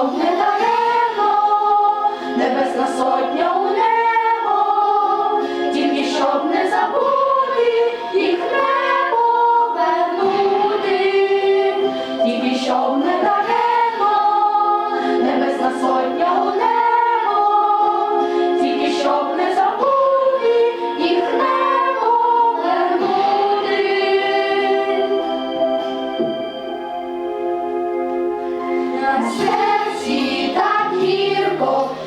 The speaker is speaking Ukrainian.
золотне даремо, небесна сотня у небо, тільки щоб не забути їх не щоб не даремо, небесна сотня у небо, тільки щоб не забути їх не повернути. Yeah. Sirvo